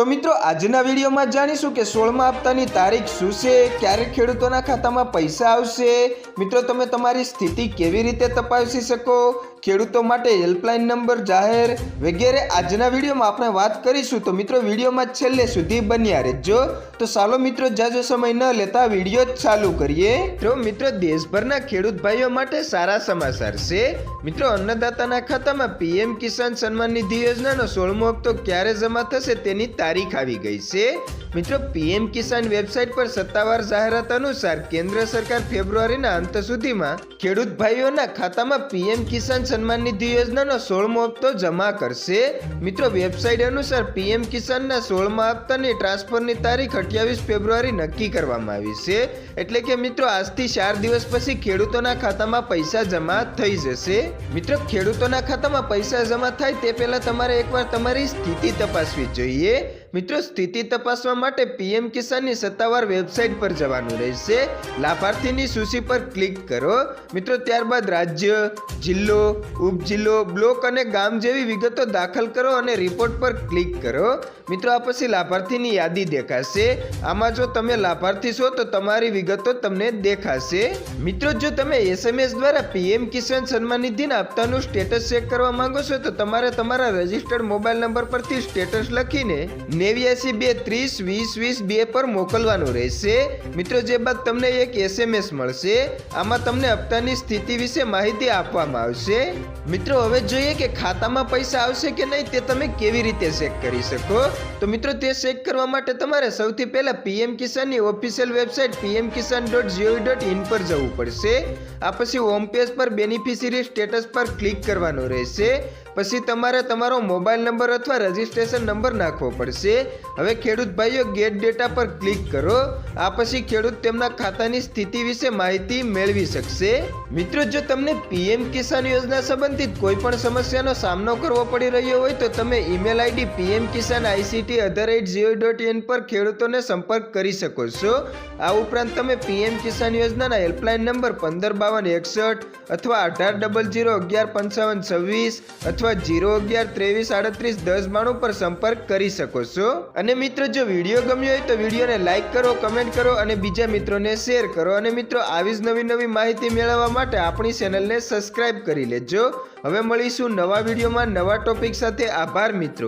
તો મિત્રો, આજના વિડીયોમાં જાણીશું કે સોળમા હપ્તાની તારીખ શું છે, ક્યારે ખેડૂતોના ખાતામાં પૈસા આવશે. મિત્રો, તમે તમારી સ્થિતિ કેવી રીતે તપાસી શકો? ખેડૂતો માટે હેલ્પલાઇન નંબર જાહેર વગેરે આજના વિડીયોમાં આપણે વાત કરીશું. તો મિત્રો, વિડીયોમાં છેલ્લે સુધી બન્યા રહેજો. તો ચાલો મિત્રો જાજો સમય ન લેતા વીડિયો ચાલુ કરીએ. તો મિત્રો, દેશભરના ખેડૂત ભાઈઓ માટે સારા સમાચાર છે. મિત્રો, અન્નદાતાના ખાતામાં પીએમ કિસાન સન્માન નિધિ યોજનાનો સોળમો હપ્તો ક્યારે જમા થશે તેની તારીખ આવી ગઈ છે. મિત્રો, પીએમ કિસાન વેબસાઇટ પર સત્તાવાર જાહેરાત અનુસાર કેન્દ્ર સરકાર ફેબ્રુઆરીના અંત સુધીમાં ખેડૂત ભાઈઓના ખાતામાં પીએમ કિસાન સન્માન નિધિ યોજનાનો સોળમો હપ્તો જમા કરશે. મિત્રો, વેબસાઇટ અનુસાર પીએમ કિસાનના સોળમા હપ્તાની ટ્રાન્સફરની તારીખ અઠ્યાવીસ ફેબ્રુઆરી નક્કી કરવામાં આવી છે. એટલે કે મિત્રો, આજથી ચાર દિવસ પછી ખેડૂતોના ખાતામાં પૈસા જમા થઈ જશે. મિત્રો, ખેડૂતોના ખાતામાં પૈસા જમા થાય તે પહેલા તમારે એકવાર તમારી સ્થિતિ તપાસવી જોઈએ. મિત્રો, સ્થિતિ તપાસવા માટે પીએમ કિસાનની સત્તાવાર વેબસાઇટ પર જવાનું રહેશે. લાભાર્થીની સૂચિ પર ક્લિક કરો. મિત્રો, ત્યારબાદ રાજ્ય, જિલ્લો, ઉપજિલ્લો, બ્લોક અને ગામ જેવી વિગતો દાખલ કરો અને રિપોર્ટ પર ક્લિક કરો. મિત્રો, આ પછી લાભાર્થીની યાદી દેખાશે. આમાં જો તમે લાભાર્થી છો, તો તમારી વિગતો તમને દેખાશે. મિત્રો, જો તમે એસએમએસ દ્વારા PM Kisan Samman નિધિના હપ્તાનું status check કરવા માંગો છો, તો તમારે તમારા રજિસ્ટર્ડ મોબાઈલ નંબર પરથી સ્ટેટસ લખીને નેવ્યાસી બે ત્રીસ વીસ વીસ બે પર મોકલવાનું રહેશે. મિત્રો, જે બાદ તમને એક એસએમએસ મળશે, આમાં તમને હપ્તાની સ્થિતિ વિશે માહિતી આપવામાં આવશે. મિત્રો, હવે જોઈએ કે ખાતામાં પૈસા આવશે કે નહીં, તે તમે કેવી રીતે ચેક કરી શકો? તો મિત્રો, તે ચેક કરવા માટે તમારે સૌથી પહેલા PM કિસાનની official website PM Kisan dot G O V dot in પર જવું પડશે. આ પછી હોમ પેજ પર બેનિફિશિયરી સ્ટેટસ પર ક્લિક કરવાનું રહેશે. પછી તમારે તમારો મોબાઈલ નંબર અથવા રજિસ્ટ્રેશન નંબર નાખવો પડશે. હવે ખેડૂત ભાઈઓ, ગેટ ડેટા પર ક્લિક કરો. આ પછી ખેડૂત તેમના ખાતાની સ્થિતિ વિશે માહિતી મેળવી શકશે. મિત્રો, જો તમને પીએમ કિસાન યોજના સંબંધિત કોઈ પણ સમસ્યાનો સામનો કરવો પડી રહ્યો હોય તો તમે email ID PM Kisan ICT other at GO dot in પર ખેડૂતોને સંપર્ક કરી શકો છો. આ ઉપરાંત તમે પીએમ કિસાન યોજનાના હેલ્પલાઇન નંબર પંદર બાવન એકસઠ અથવા અઢાર ડબલ જીરો અગિયાર પંચાવન છવ્વીસ અથવા જીરો અગિયાર, ત્રેવીસ, આડત્રીસ, દસ બાણું પર સંપર્ક કરી શકો છો. અને મિત્રો, જો વીડિયો ગમ્યો હોય તો વિડીયોને લાઈક કરો, કમેન્ટ કરો અને બીજા મિત્રોને શેર કરો. અને મિત્રો, આવી જ નવી નવી માહિતી મેળવવા માટે આપણી ચેનલને સબસ્ક્રાઇબ કરી લેજો. હવે મળીશું નવા વિડીયોમાં નવા ટોપિક સાથે. આભાર, મિત્રો.